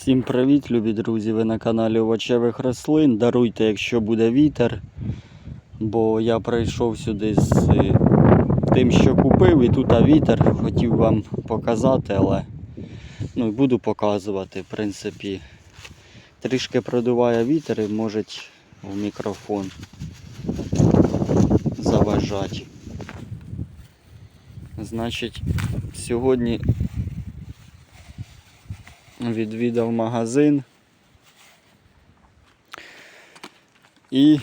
Всім привіт, любі друзі! Ви на каналі Овочевих рослин. Даруйте, якщо буде вітер, бо я прийшов сюди з е, тим, що купив, і тут а вітер. Хотів вам показати, але ну, буду показувати. В принципі, трішки продуває вітер і може в мікрофон заважати. Значить, сьогодні відвідав магазин і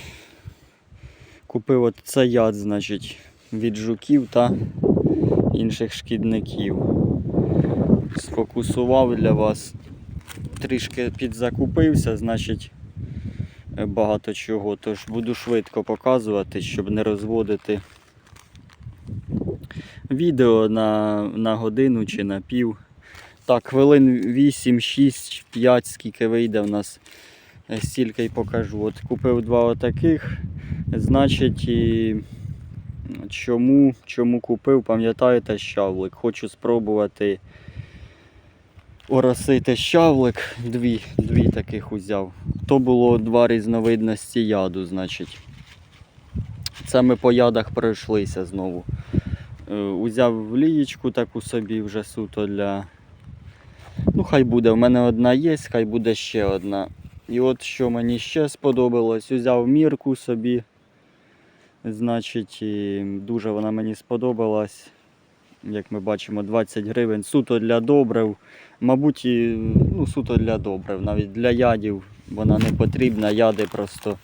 купив от яд, значить, від жуків та інших шкідників. Сфокусував для вас, трішки підзакупився, значить багато чого, тож буду швидко показувати, щоб не розводити відео на, на годину чи на пів. Так, хвилин 8, 6, 5, скільки вийде в нас, е, стільки й покажу. От купив два отаких. Значить, і чому, чому купив, пам'ятаєте, щавлик. Хочу спробувати оросити щавлик. Дві, дві таких узяв. То було два різновидності яду, значить. Це ми по ядах пройшлися знову. Е, Узяв лієчку таку собі вже суто для. Хай буде. У мене одна є, хай буде ще одна. І от що мені ще сподобалось, узяв мірку собі. Значить, і дуже вона мені сподобалась. Як ми бачимо, 20 гривень. Суто для добрив. Мабуть, і, ну, суто для добрив. Навіть для ядів вона не потрібна. Яди просто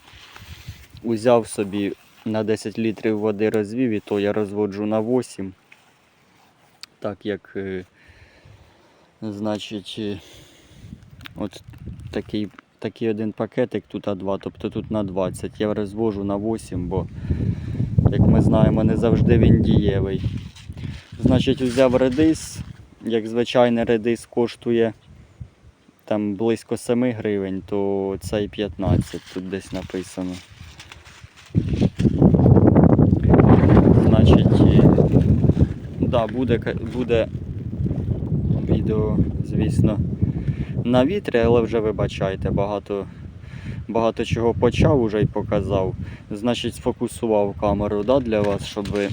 узяв собі на 10 літрів води розвів, і то я розводжу на 8. Так як. Значить, е, от такий, такий один пакетик, тут А2, тобто тут на 20. Я розвожу на 8, бо, як ми знаємо, не завжди він дієвий. Значить, взяв редис, як звичайний редис коштує там близько 7 гривень, то цей 15, тут десь написано. Значить, е, да, буде, буде відео, звісно, на вітрі, але вже вибачайте, багато, багато чого почав уже і показав. Значить, сфокусував камеру да, для вас, щоб ви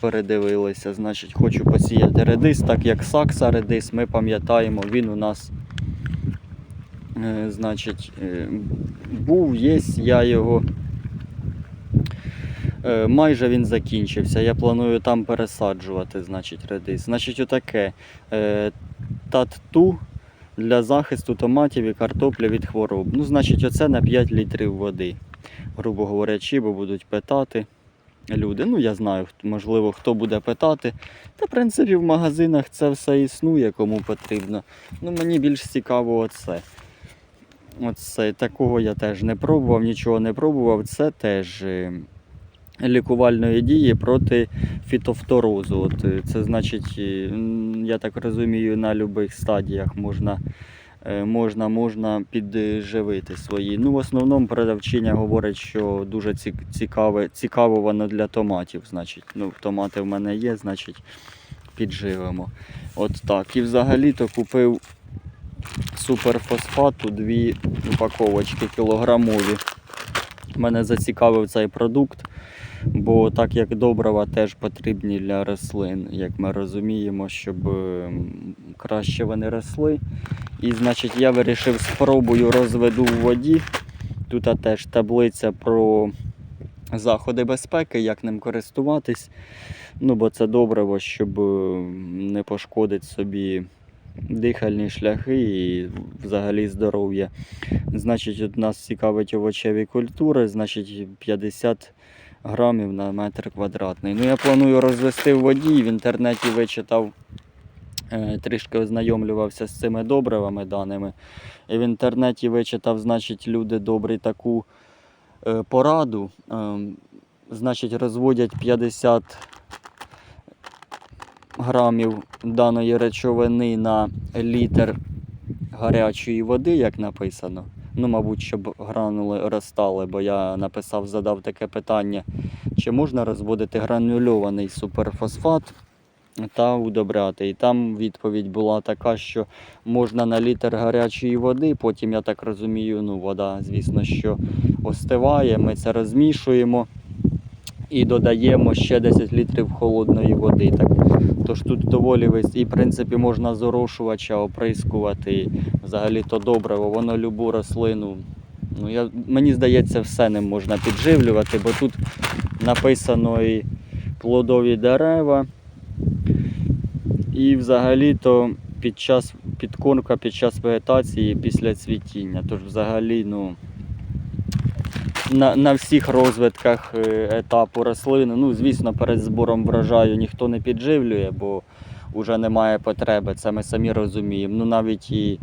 передивилися. Значить, хочу посіяти редис, так як сакса редис, ми пам'ятаємо, він у нас е, значить, е, був, є, я його. Е, Майже він закінчився. Я планую там пересаджувати, значить, редис. Значить, отаке. Татту для захисту томатів і картопля від хвороб. Ну, значить, оце на 5 літрів води. Грубо говорячи, бо будуть питати люди. Ну, я знаю, можливо, хто буде питати. Та, в принципі, в магазинах це все існує, кому потрібно. Ну, мені більш цікаво оце. Оце такого я теж не пробував, нічого не пробував. Це теж е, лікувальної дії проти фітофторозу. От, е, це значить, е, я так розумію, на будь-яких стадіях можна, е, можна, можна підживити свої. Ну, в основному продавчиня говорить, що дуже цікаве, цікаво воно для томатів. Значить, ну, томати в мене є, значить підживимо. От так. І взагалі-то купив суперфосфату дві упаковочки кілограмові. Мене зацікавив цей продукт, бо так як добрива теж потрібні для рослин, як ми розуміємо, щоб ем, краще вони росли. І значить я вирішив спробую розведу в воді. Тут теж таблиця про заходи безпеки, як ним користуватись. Ну, бо це добриво, щоб ем, не пошкодити собі дихальні шляхи і взагалі здоров'я. Значить, от нас цікавить овочеві культури, значить 50 грамів на метр квадратний. Ну, я планую розвести в воді. В інтернеті вичитав, е, трішки ознайомлювався з цими добривами даними. І в інтернеті вичитав, значить, люди добрі таку е, пораду. Ем, значить, розводять 50 грамів даної речовини на літр гарячої води, як написано. Ну, мабуть, щоб гранули розтали, бо я написав, задав таке питання, чи можна розводити гранульований суперфосфат та удобряти. І там відповідь була така, що можна на літр гарячої води, потім, я так розумію, ну, вода, звісно, що остиває, ми це розмішуємо і додаємо ще 10 літрів холодної води. Так, тож тут доволі весь, і в принципі можна з орошувача оприскувати. Взагалі то добриво, воно любу рослину. Ну, я, мені здається, все ним можна підживлювати, бо тут написано і плодові дерева. І взагалі-то під час підкормка під час вегетації після цвітіння. Тож взагалі, ну, на, на всіх розвитках е, етапу рослини, ну, звісно, перед збором врожаю ніхто не підживлює, бо вже немає потреби, це ми самі розуміємо. Ну навіть і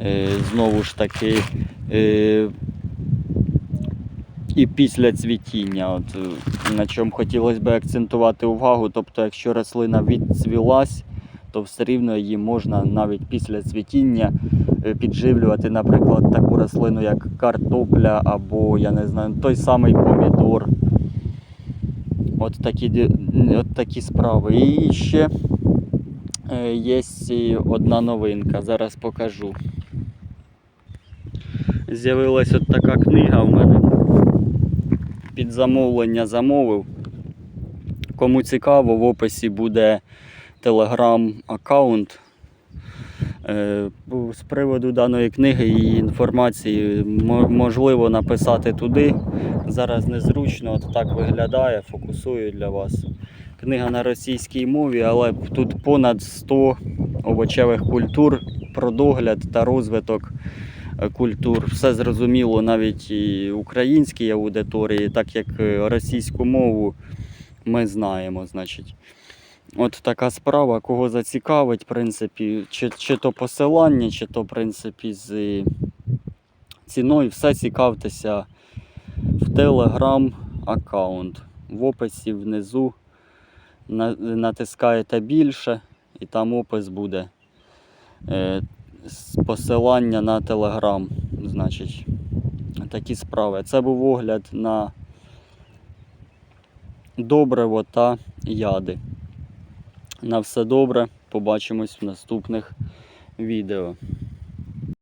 е, знову ж таки. Е, і після цвітіння, от, е, на чому хотілося б акцентувати увагу, тобто, якщо рослина відцвілась, то все рівно її можна навіть після цвітіння е, підживлювати, наприклад, таку рослину, як картопля або, я не знаю, той самий помідор. От такі, от такі справи. І ще е, є одна новинка, зараз покажу. З'явилась от така книга в мене. Під замовлення замовив. Кому цікаво, в описі буде телеграм-аккаунт. Е, З приводу даної книги і інформації можливо написати туди. Зараз незручно, от так виглядає, фокусую для вас. Книга на російській мові, але тут понад 100 овочевих культур про догляд та розвиток е, культур. Все зрозуміло навіть і українській аудиторії, так як е, російську мову ми знаємо, значить. От така справа, кого зацікавить, в принципі, чи, чи то посилання, чи то, в принципі, з е, ціною, все цікавтеся в Telegram аккаунт. В описі внизу натискаєте більше, і там опис буде е, посилання на Telegram. Значить, такі справи. Це був огляд на добриво та яди. На все добре. Побачимось в наступних відео.